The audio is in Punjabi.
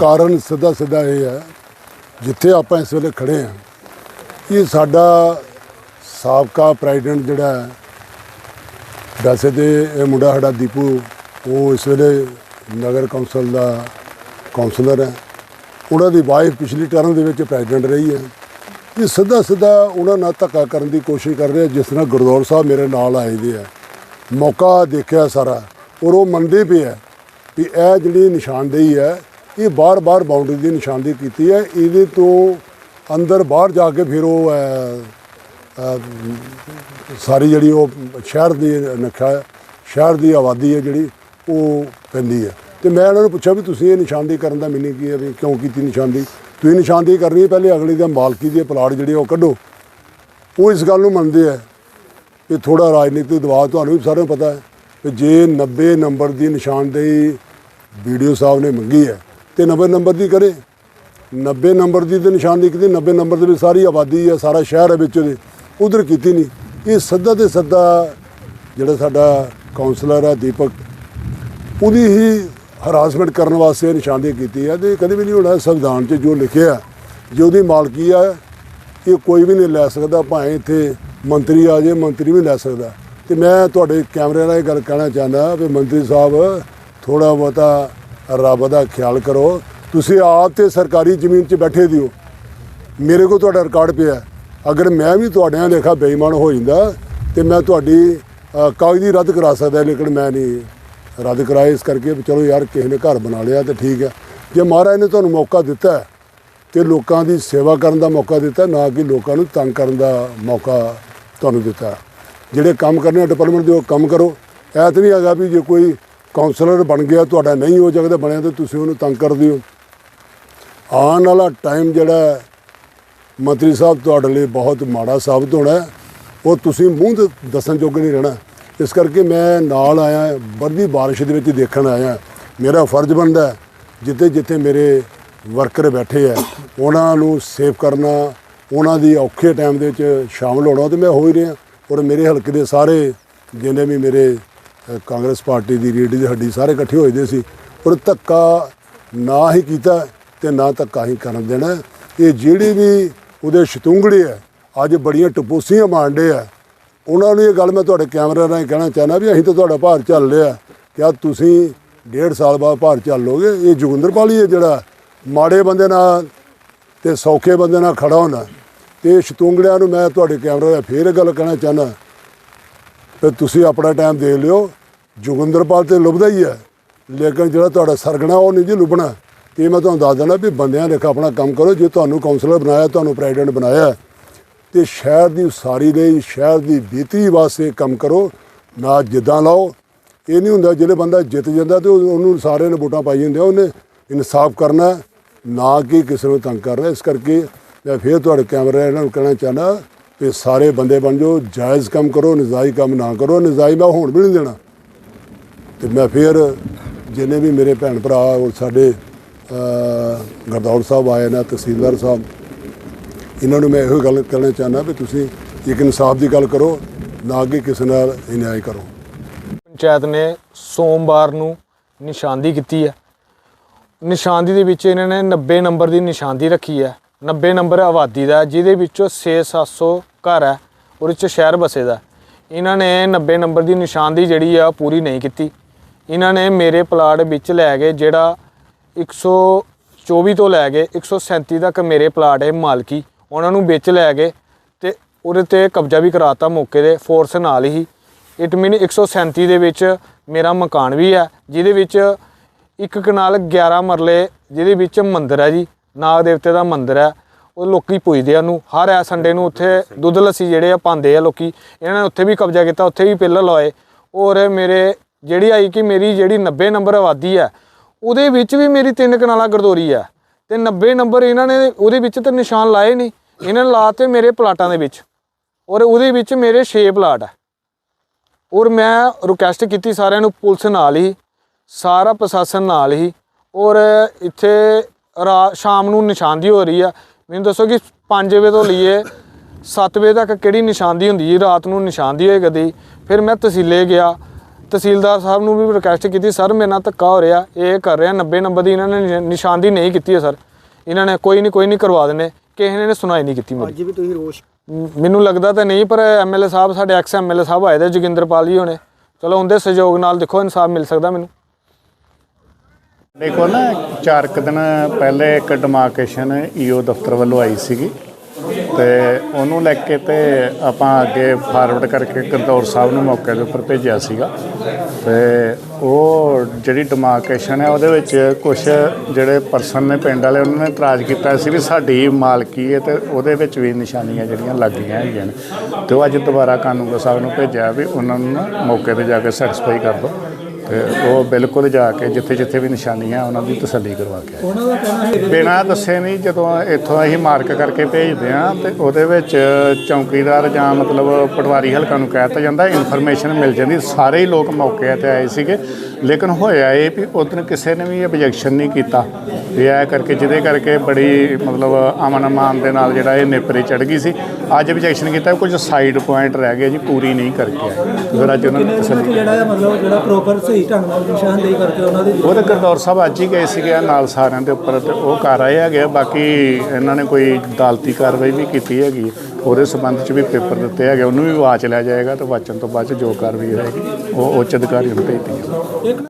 ਕਾਰਨ ਸਿੱਧਾ ਸਿੱਧਾ ਇਹ ਹੈ, ਜਿੱਥੇ ਆਪਾਂ ਇਸ ਵੇਲੇ ਖੜੇ ਹਾਂ, ਇਹ ਸਾਡਾ ਸਾਬਕਾ ਪ੍ਰੈਜ਼ੀਡੈਂਟ ਜਿਹੜਾ ਵੈਸੇ ਤੇ ਇਹ ਮੁੰਡਾ ਸਾਡਾ ਦੀਪੂ, ਉਹ ਇਸ ਵੇਲੇ ਨਗਰ ਕੌਂਸਲ ਦਾ ਕੌਂਸਲਰ ਹੈ। ਉਹਨਾਂ ਦੀ ਵਾਈਫ ਪਿਛਲੀ ਟਰਮ ਦੇ ਵਿੱਚ ਪ੍ਰੈਜ਼ੀਡੈਂਟ ਰਹੀ ਹੈ। ਇਹ ਸਿੱਧਾ ਸਿੱਧਾ ਉਹਨਾਂ ਨਾਲ ਧੱਕਾ ਕਰਨ ਦੀ ਕੋਸ਼ਿਸ਼ ਕਰ ਰਿਹਾ, ਜਿਸ ਤਰ੍ਹਾਂ ਗੁਰਦੌਰ ਸਾਹਿਬ ਮੇਰੇ ਨਾਲ ਆਏ ਦੇ ਆ। ਮੌਕਾ ਦੇਖਿਆ ਸਾਰਾ, ਔਰ ਉਹ ਮੰਨਦੇ ਪਏ ਆ ਵੀ ਇਹ ਜਿਹੜੀ ਨਿਸ਼ਾਨਦੇਹੀ ਹੈ ਇਹ ਬਾਰ-ਬਾਰ ਬਾਉਂਡਰੀ ਦੀ ਨਿਸ਼ਾਨਦੇਹੀ ਕੀਤੀ ਹੈ। ਇਹਦੇ ਤੋਂ ਅੰਦਰ ਬਾਹਰ ਜਾ ਕੇ ਫਿਰ ਉਹ ਸਾਰੀ ਜਿਹੜੀ ਉਹ ਸ਼ਹਿਰ ਦੀ ਨਕਸ਼ਾ ਸ਼ਹਿਰ ਦੀ ਆਬਾਦੀ ਹੈ ਜਿਹੜੀ, ਉਹ ਪੈਂਦੀ ਹੈ। ਤੇ ਮੈਂ ਉਹਨਾਂ ਨੂੰ ਪੁੱਛਿਆ ਵੀ ਤੁਸੀਂ ਇਹ ਨਿਸ਼ਾਨਦੇਹੀ ਕਰਨ ਦਾ ਮੀਨਿੰਗ ਕੀ ਹੈ ਵੀ ਕਿਉਂ ਕੀਤੀ ਨਿਸ਼ਾਨਦੀ ਤੁਸੀਂ ਨਿਸ਼ਾਨਦੇਹੀ ਕਰਨੀ ਹੈ, ਪਹਿਲੇ ਅਗਲੀ ਦਾ ਮਾਲਕੀ ਦੀ ਪਲਾਟ ਜਿਹੜੇ ਉਹ ਕੱਢੋ। ਉਹ ਇਸ ਗੱਲ ਨੂੰ ਮੰਨਦੇ ਆ ਕਿ ਥੋੜਾ ਰਾਜਨੀਤਿਕ ਦਬਾਅ ਤੁਹਾਨੂੰ ਵੀ ਸਾਰਿਆਂ ਨੂੰ ਪਤਾ ਹੈ ਕਿ ਜੇ 90 ਨੰਬਰ ਦੀ ਨਿਸ਼ਾਨਦੇਹੀ ਵੀਡੀਓ ਸਾਹਿਬ ਨੇ ਮੰਗੀ ਹੈ ਤੇ 90 ਨੰਬਰ ਦੀ ਕਰੇ। 90 ਨੰਬਰ ਦੀ ਤੇ ਨਿਸ਼ਾਨਦੇਹੀ ਕੀਤੀ 90 ਨੰਬਰ ਦੇ ਵਿੱਚ ਸਾਰੀ ਆਬਾਦੀ ਹੈ ਸਾਰਾ ਸ਼ਹਿਰ ਹੈ ਵਿੱਚ ਉਹਦੇ। ਉਧਰ ਕੀਤੀ ਨਹੀਂ। ਇਹ ਸੱਦਾ ਤੇ ਸੱਦਾ ਜਿਹੜਾ ਸਾਡਾ ਕਾਉਂਸਲਰ ਹੈ ਦੀਪਕ, ਉਹਦੀ ਹੀ ਹਰਾਸਮੈਂਟ ਕਰਨ ਵਾਸਤੇ ਇਹ ਨਿਸ਼ਾਨਦੇਹੀ ਕੀਤੀ ਹੈ ਤੇ ਕਦੇ ਵੀ ਨਹੀਂ ਹੋਣਾ ਸੰਵਿਧਾਨ 'ਚ ਜੋ ਲਿਖਿਆ ਜੋ ਉਹਦੀ ਮਾਲਕੀ ਆ, ਇਹ ਕੋਈ ਵੀ ਨਹੀਂ ਲੈ ਸਕਦਾ, ਭਾਵੇਂ ਇੱਥੇ ਮੰਤਰੀ ਆ ਜੇ ਮੰਤਰੀ ਵੀ ਲੈ ਸਕਦਾ। ਤੇ ਮੈਂ ਤੁਹਾਡੇ ਕੈਮਰੇ ਨਾਲ ਇਹ ਗੱਲ ਕਹਿਣਾ ਚਾਹੁੰਦਾ ਵੀ ਮੰਤਰੀ ਸਾਹਿਬ ਥੋੜਾ ਬਹੁਤਾ ਰੱਬ ਦਾ ਖਿਆਲ ਕਰੋ। ਤੁਸੀਂ ਆਪ ਤੇ ਸਰਕਾਰੀ ਜ਼ਮੀਨ 'ਚ ਬੈਠੇ ਦਿਓ। ਮੇਰੇ ਕੋਲ ਤੁਹਾਡਾ ਰਿਕਾਰਡ ਪਿਆ। ਅਗਰ ਮੈਂ ਵੀ ਤੁਹਾਡਿਆਂ ਲੇਖਾ ਬੇਈਮਾਨ ਹੋ ਜਾਂਦਾ ਤੇ ਮੈਂ ਤੁਹਾਡੀ ਕਾਗਜ਼ੀ ਰੱਦ ਕਰਾ ਸਕਦਾ ਲੇਕਿਨ ਮੈਂ ਨਹੀਂ ਰੱਦ ਕਰਾਏ। ਇਸ ਕਰਕੇ ਚਲੋ ਯਾਰ ਕਿਸੇ ਨੇ ਘਰ ਬਣਾ ਲਿਆ ਤੇ ਠੀਕ ਹੈ। ਜੇ ਮਹਾਰਾਜ ਨੇ ਤੁਹਾਨੂੰ ਮੌਕਾ ਦਿੱਤਾ ਹੈ, ਤੇ ਲੋਕਾਂ ਦੀ ਸੇਵਾ ਕਰਨ ਦਾ ਮੌਕਾ ਦਿੱਤਾ ਨਾ ਕਿ ਲੋਕਾਂ ਨੂੰ ਤੰਗ ਕਰਨ ਦਾ ਮੌਕਾ ਤੁਹਾਨੂੰ ਦਿੱਤਾ। ਜਿਹੜੇ ਕੰਮ ਕਰਨੇ ਡਿਪਾਰਟਮੈਂਟ ਦੇ ਉਹ ਕੰਮ ਕਰੋ। ਐਤ ਨਹੀਂ ਹੈਗਾ ਵੀ ਜੇ ਕੋਈ ਕਾਉਂਸਲਰ ਬਣ ਗਿਆ, ਤੁਹਾਡਾ ਨਹੀਂ ਹੋ ਸਕਦਾ ਬਣਿਆ ਤੇ ਤੁਸੀਂ ਉਹਨੂੰ ਤੰਗ ਕਰਦੇ ਹੋ। ਆਉਣ ਵਾਲਾ ਟਾਈਮ ਜਿਹੜਾ ਮੰਤਰੀ ਸਾਹਿਬ ਤੁਹਾਡੇ ਲਈ ਬਹੁਤ ਮਾੜਾ ਸਾਬਤ ਹੋਣਾ ਹੈ। ਉਹ ਤੁਸੀਂ ਮੂੰਹ ਤੇ ਦੱਸਣ ਜੋਗੇ ਨਹੀਂ ਰਹਿਣਾ। ਇਸ ਕਰਕੇ ਮੈਂ ਨਾਲ ਆਇਆ, ਵਰਦੀ ਬਾਰਿਸ਼ ਦੇ ਵਿੱਚ ਦੇਖਣ ਆਇਆ। ਮੇਰਾ ਫਰਜ਼ ਬਣਦਾ ਜਿੱਥੇ ਜਿੱਥੇ ਮੇਰੇ ਵਰਕਰ ਬੈਠੇ ਆ, ਉਹਨਾਂ ਨੂੰ ਸੇਵ ਕਰਨਾ, ਉਹਨਾਂ ਦੀ ਔਖੇ ਟਾਈਮ ਦੇ ਵਿੱਚ ਸ਼ਾਮਲ ਹੋਣਾ, ਤੇ ਮੈਂ ਹੋ ਹੀ ਰਿਹਾ। ਔਰ ਮੇਰੇ ਹਲਕੇ ਦੇ ਸਾਰੇ, ਜਿੰਨੇ ਵੀ ਮੇਰੇ ਕਾਂਗਰਸ ਪਾਰਟੀ ਦੀ ਰੀੜੀ ਦੀ ਹੱਡੀ ਸਾਰੇ ਇਕੱਠੇ ਹੋਏ ਦੇ ਸੀ। ਪਰ ਧੱਕਾ ਨਾ ਹੀ ਕੀਤਾ ਤੇ ਨਾ ਧੱਕਾ ਹੀ ਕਰਨ ਦੇਣਾ। ਇਹ ਜਿਹੜੀ ਵੀ ਉਹਦੇ ਸ਼ਤੁੰਗੜੇ ਆ, ਅੱਜ ਬੜੀਆਂ ਟਪੂਸੀਆਂ ਮਾਰਦੇ ਆ। ਉਹਨਾਂ ਨੂੰ ਇਹ ਗੱਲ ਮੈਂ ਤੁਹਾਡੇ ਕੈਮਰੇ ਰਾਹੀਂ ਕਹਿਣਾ ਚਾਹੁੰਦਾ ਵੀ ਅਸੀਂ ਤਾਂ ਤੁਹਾਡਾ ਭਾਰ ਚੱਲ ਲਿਆ ਕਿਆ ਤੁਸੀਂ ਡੇਢ ਸਾਲ ਬਾਅਦ ਭਾਰ ਚੱਲੋਗੇ? ਇਹ ਜੋਗਿੰਦਰਪਾਲ ਹੀ ਹੈ ਜਿਹੜਾ ਮਾੜੇ ਬੰਦੇ ਨਾਲ ਤੇ ਸੌਖੇ ਬੰਦੇ ਨਾਲ ਖੜਾ ਹੁੰਦਾ। ਤੇ ਸ਼ਤੂੰਗੜਿਆਂ ਨੂੰ ਮੈਂ ਤੁਹਾਡੇ ਕੈਮਰੇ ਰਾਹੀਂ ਫੇਰ ਇਹ ਗੱਲ ਕਹਿਣਾ ਚਾਹੁੰਦਾ। ਤੇ ਤੁਸੀਂ ਆਪਣਾ ਟਾਈਮ ਦੇ ਲਿਓ। ਜੋਗਿੰਦਰਪਾਲ ਤੇ ਲੁਭਦਾ ਹੀ ਹੈ। ਲੇਕਿਨ ਜਿਹੜਾ ਤੁਹਾਡਾ ਸਰਗਣਾ, ਉਹ ਨਹੀਂ ਜੀ ਲੁਭਣਾ। ਤੇ ਮੈਂ ਤੁਹਾਨੂੰ ਦੱਸ ਦੇਣਾ ਵੀ ਬੰਦਿਆਂ ਲੇਖਾ ਆਪਣਾ ਕੰਮ ਕਰੋ। ਜੇ ਤੁਹਾਨੂੰ ਕਾਉਂਸਲਰ ਬਣਾਇਆ, ਤੁਹਾਨੂੰ ਪ੍ਰੈਜ਼ੀਡੈਂਟ ਬਣਾਇਆ ਤੇ ਸ਼ਹਿਰ ਦੀ ਉਸਾਰੀ ਲਈ, ਸ਼ਹਿਰ ਦੀ ਬਿਹਤਰੀ ਵਾਸਤੇ ਕੰਮ ਕਰੋ। ਨਾ ਜਿੱਦਾਂ ਲਾਓ। ਇਹ ਨਹੀਂ ਹੁੰਦਾ ਜਿਹੜੇ ਬੰਦਾ ਜਿੱਤ ਜਾਂਦਾ ਤੇ ਉਹਨੂੰ ਸਾਰੇ ਨੇ ਵੋਟਾਂ ਪਾਈ ਹੁੰਦੀਆਂ, ਉਹਨੇ ਇਨਸਾਫ ਕਰਨਾ ਨਾ ਕਿ ਕਿਸੇ ਨੂੰ ਤੰਗ ਕਰਨਾ ਇਸ ਕਰਕੇ ਮੈਂ ਫੇਰ ਤੁਹਾਡੇ ਕੈਮਰੇ ਇਹਨਾਂ ਨੂੰ ਕਹਿਣਾ ਚਾਹੁੰਦਾ ਕਿ ਸਾਰੇ ਬੰਦੇ ਬਣ ਜਾਓ। ਜਾਇਜ਼ ਕੰਮ ਕਰੋ ਨਜਾਈ ਕੰਮ ਨਾ ਕਰੋ। ਨਜਾਈ ਮੈਂ ਹੋਣ ਵੀ ਨਹੀਂ ਦੇਣਾ। ਤੇ ਮੈਂ ਫਿਰ ਜਿੰਨੇ ਵੀ ਮੇਰੇ ਭੈਣ ਭਰਾ ਔਰ ਸਾਡੇ ਅ, ਸਾਹਿਬ ਆਏ ਨੇ ਤਹਿਸੀਲਦਾਰ ਸਾਹਿਬ ਇਹਨਾਂ ਨੂੰ ਮੈਂ ਇਹੋ ਗੱਲ ਕਹਿਣਾ ਚਾਹੁੰਦਾ ਵੀ ਤੁਸੀਂ ਇੱਕ ਇਨਸਾਫ ਦੀ ਗੱਲ ਕਰੋ ਨਾ ਕਿ ਕਿਸੇ ਨਾਲ ਅਨਿਆਏ ਕਰੋ। ਪੰਚਾਇਤ ਨੇ ਸੋਮਵਾਰ ਨੂੰ ਨਿਸ਼ਾਨਦੀ ਕੀਤੀ ਹੈ। ਨਿਸ਼ਾਨਦੀ ਦੇ ਵਿੱਚ ਇਹਨਾਂ ਨੇ 90 ਨੰਬਰ ਦੀ ਨਿਸ਼ਾਨਦੀ ਰੱਖੀ ਹੈ। 90 ਨੰਬਰ ਆਬਾਦੀ ਦਾ ਜਿਹਦੇ ਵਿੱਚੋਂ 6-700 ਘਰ ਹੈ ਉਹਦੇ ਚ ਸ਼ਹਿਰ ਬਸੇ ਦਾ ਇਹਨਾਂ ਨੇ 90 ਨੰਬਰ ਦੀ ਨਿਸ਼ਾਨਦੀ ਜਿਹੜੀ ਆ ਪੂਰੀ ਨਹੀਂ ਕੀਤੀ। ਇਹਨਾਂ ਨੇ ਮੇਰੇ ਪਲਾਟ ਵਿੱਚ ਲੈ ਗਏ, ਜਿਹੜਾ 124 ਤੋਂ ਲੈ ਕੇ 137 ਤੱਕ ਮੇਰੇ ਪਲਾਟ ਹੈ ਮਾਲਕੀ। ਉਹਨਾਂ ਨੂੰ ਵਿੱਚ ਲੈ ਗਏ ਤੇ ਉਹਦੇ ਤੇ ਕਬਜ਼ਾ ਵੀ ਕਰਾਤਾ ਮੌਕੇ ਦੇ ਫੋਰਸ ਨਾਲ ਹੀ। ਇਟ ਮੀਨ 137 ਦੇ ਵਿੱਚ ਮੇਰਾ ਮਕਾਨ ਵੀ ਹੈ, ਜਿਹਦੇ ਵਿੱਚ ਇੱਕ ਕਨਾਲ 11 ਮਰਲੇ, ਜਿਹਦੇ ਵਿੱਚ ਮੰਦਿਰ ਹੈ ਜੀ, ਨਾਗ ਦੇਵਤੇ ਦਾ ਮੰਦਿਰ ਹੈ। ਉਹ ਲੋਕੀ ਪੁੱਜਦੇ ਆ ਉਹਨੂੰ। ਹਰ ਐ ਸੰਡੇ ਨੂੰ ਉੱਥੇ ਦੁੱਧ ਲੱਸੀ ਜਿਹੜੇ ਆ ਪਾਉਂਦੇ ਆ ਲੋਕੀ। ਇਹਨਾਂ ਨੇ ਉੱਥੇ ਵੀ ਕਬਜ਼ਾ ਕੀਤਾ, ਉੱਥੇ ਵੀ ਪਿੱਲਰ ਲਵਾਏ। ਔਰ ਮੇਰੇ ਜਿਹੜੀ ਆਈ ਕਿ ਮੇਰੀ ਜਿਹੜੀ 90 ਨੰਬਰ ਆਬਾਦੀ ਹੈ, ਉਹਦੇ ਵਿੱਚ ਵੀ ਮੇਰੀ ਤਿੰਨ ਕਨਾਲਾ ਗਰਦੋਰੀ ਹੈ। ਤੇ 90 ਨੰਬਰ ਇਹਨਾਂ ਨੇ ਉਹਦੇ ਵਿੱਚ ਤੇ ਨਿਸ਼ਾਨ ਲਾਏ ਨਹੀਂ ਇਹਨਾਂ ਨੇ ਲਾਤੇ ਮੇਰੇ ਪਲਾਟਾਂ ਦੇ ਵਿੱਚ। ਔਰ ਉਹਦੇ ਵਿੱਚ ਮੇਰੇ 6 ਪਲਾਟ ਹੈ। ਔਰ ਮੈਂ ਰਿਕੁਐਸਟ ਕੀਤੀ ਸਾਰਿਆਂ ਨੂੰ ਪੁਲਿਸ ਨਾਲ ਹੀ, ਸਾਰਾ ਪ੍ਰਸ਼ਾਸਨ ਨਾਲ ਹੀ। ਔਰ ਇੱਥੇ ਰਾ- ਸ਼ਾਮ ਨੂੰ ਨਿਸ਼ਾਨਦੀ ਹੋ ਰਹੀ ਆ ਮੈਨੂੰ ਦੱਸੋ ਕਿ 5 ਵਜੇ ਤੋਂ ਲਈਏ 7 ਵਜੇ ਤੱਕ ਕਿਹੜੀ ਨਿਸ਼ਾਨਦੀ ਹੁੰਦੀ ਜੀ ਰਾਤ ਨੂੰ ਨਿਸ਼ਾਨਦੀ ਹੋਏ ਕਦੀ? ਫਿਰ ਮੈਂ ਤਹਿਸੀਲੇ ਗਿਆ। ਤਹਿਸੀਲਦਾਰ ਸਾਹਿਬ ਨੂੰ ਵੀ ਰਿਕੁਐਸਟ ਕੀਤੀ ਸਰ ਮੇਰੇ ਨਾਲ ਧੱਕਾ ਹੋ ਰਿਹਾ ਇਹ ਕਰ ਰਿਹਾ 90 ਨੰਬਰ ਦੀ ਇਹਨਾਂ ਨੇ ਨਿਸ਼ਾ- ਨਿਸ਼ਾਨਦੀ ਨਹੀਂ ਕੀਤੀ ਹੈ ਸਰ। ਇਹਨਾਂ ਨੇ ਕੋਈ ਨਹੀਂ ਕੋਈ ਨਹੀਂ ਕਰਵਾ ਦਿੰਦੇ। ਕਿਸੇ ਨੇ ਸੁਣਾਈ ਨਹੀਂ ਕੀਤੀ ਮੇਰੀ। ਅੱਜ ਵੀ ਤੁਸੀਂ ਰੋਸ਼ ਮੈਨੂੰ ਲੱਗਦਾ ਤਾਂ ਨਹੀਂ ਪਰ ਐਮਐਲਏ ਸਾਹਿਬ ਸਾਡੇ ਐਕਸ ਐਮਐਲਏ ਸਾਹਿਬ ਆਏ ਦੇ ਜੋਗਿੰਦਰਪਾਲ ਜੀ ਹੋਣੇ। ਚਲੋ ਉਹਦੇ ਸਹਿਯੋਗ ਨਾਲ ਦੇਖੋ ਇਨਸਾਫ ਮਿਲ ਸਕਦਾ ਮੈਨੂੰ। ਦੇਖੋ ਨਾ ਚਾਰ ਕੁ ਦਿਨ ਪਹਿਲੇ ਇੱਕ ਡਿਮਾਰਕੇਸ਼ਨ ਈਓ ਦਫ਼ਤਰ ਵੱਲੋਂ ਆਈ ਸੀਗੀ। ਤੇ ਉਹਨੂੰ ਲੈ ਕੇ ਤੇ ਆਪਾਂ ਅੱਗੇ ਫਾਰਵਰਡ ਕਰਕੇ ਗਰਦੌਰ ਸਾਹਿਬ ਨੂੰ ਮੌਕੇ ਦੇ ਉੱਪਰ ਭੇਜਿਆ ਸੀਗਾ। ਤੇ ਉਹ ਜਿਹੜੀ ਡਿਮਾਰਕੇਸ਼ਨ ਹੈ, ਉਹਦੇ ਵਿੱਚ ਕੁਝ ਜਿਹੜੇ ਪਰਸਨ ਨੇ ਪਿੰਡ ਵਾਲੇ, ਉਹਨਾਂ ਨੇ ਇਤਰਾਜ਼ ਕੀਤਾ ਸੀ ਵੀ ਸਾਡੀ ਮਾਲਕੀ ਹੈ ਤੇ ਉਹਦੇ ਵਿੱਚ ਵੀ ਨਿਸ਼ਾਨੀਆਂ ਜਿਹੜੀਆਂ ਲੱਗੀਆਂ ਹੈਗੀਆਂ ਨੇ। ਤੇ ਉਹ ਅੱਜ ਦੁਬਾਰਾ ਕਾਨੂੰਗੋ ਸਾਹਿਬ ਨੂੰ ਭੇਜਿਆ ਵੀ ਉਹਨਾਂ ਨੂੰ ਮੌਕੇ ਤੇ ਜਾ ਕੇ ਸੈਟੀਸਫਾਈ ਕਰ ਦਿਓ ਤੇ ਉਹ ਬਿਲਕੁਲ ਜਾ ਕੇ ਜਿੱਥੇ ਜਿੱਥੇ ਵੀ ਨਿਸ਼ਾਨੀਆਂ ਉਹਨਾਂ ਦੀ ਤਸੱਲੀ ਕਰਵਾ ਕੇ ਉਹਨਾਂ ਦਾ ਕਹਿਣਾ ਹੈ ਬਿਨਾਂ ਦੱਸੇ ਨਹੀਂ ਜਦੋਂ ਇੱਥੋਂ ਅਸੀਂ ਮਾਰਕ ਕਰਕੇ ਭੇਜਦੇ ਆ ਤੇ ਉਹਦੇ ਵਿੱਚ ਚੌਕੀਦਾਰ ਜਾਂ ਮਤਲਬ ਪਟਵਾਰੀ ਹਲਕਾ ਨੂੰ ਕਹਿ ਦਿੱਤਾ ਜਾਂਦਾ ਇਨਫੋਰਮੇਸ਼ਨ ਮਿਲ ਜਾਂਦੀ। ਸਾਰੇ ਹੀ ਲੋਕ ਮੌਕੇ ਤੇ ਆਏ ਸੀਗੇ ਲੇਕਿਨ ਹੋਇਆ ਇਹ ਵੀ ਉਦੋਂ ਕਿਸੇ ਨੇ ਵੀ ਆਬਜੈਕਸ਼ਨ ਨਹੀਂ ਕੀਤਾ। ਇਹ ਕਰਕੇ ਜਿਹਦੇ ਕਰਕੇ ਬੜੀ ਮਤਲਬ ਅਮਨ ਅਮਾਨ ਦੇ ਨਾਲ ਜਿਹੜਾ ਇਹ ਨੇਪਰੇ ਚੜ ਗਈ ਸੀ। ਅੱਜ ਆਬਜੈਕਸ਼ਨ ਕੀਤਾ ਕੁਝ ਸਾਈਡ ਪੁਆਇੰਟ ਰਹਿ ਗਏ ਜੀ ਪੂਰੀ ਨਹੀਂ ਕਰਕੇ ਆਏ। ਫਿਰ ਅੱਜ ਉਹਨਾਂ ਨੇ ਜਿਹੜਾ ਮਤਲਬ ਜਿਹੜਾ ਪ੍ਰੋਪਰ ਸਹੀ ਢੰਗ ਨਾਲ ਨਿਸ਼ਾਨਦੇਹੀ ਕਰਕੇ ਉਹਨਾਂ ਦੀ ਉਹ ਤਾਂ ਗਰਦੌਰ ਸਾਹਿਬ ਅੱਜ ਹੀ ਗਏ ਸੀਗੇ ਨਾਲ ਸਾਰਿਆਂ ਦੇ ਉੱਪਰ ਤੇ ਉਹ ਕਰ ਆਏ ਹੈਗੇ ਆ। ਬਾਕੀ ਇਹਨਾਂ ਨੇ ਕੋਈ ਅਦਾਲਤੀ ਕਾਰਵਾਈ ਵੀ ਕੀਤੀ ਹੈਗੀ। ਉਹਦੇ ਸੰਬੰਧ ਚ ਵੀ ਪੇਪਰ ਦਿੱਤੇ ਹੈਗੇ ਉਹਨੂੰ ਵੀ ਵਾਚ ਲਿਆ ਜਾਏਗਾ ਤੇ ਵਾਚਣ ਤੋਂ ਬਾਅਦ 'ਚ ਜੋ ਕਾਰਵਾਈ ਹੋਏਗੀ ਉਹ ਉੱਚ ਅਧਿਕਾਰੀ ਨੂੰ ਭੇਜ ਦਿੱਤੀ ਜਾਏਗੀ ਇੱਕ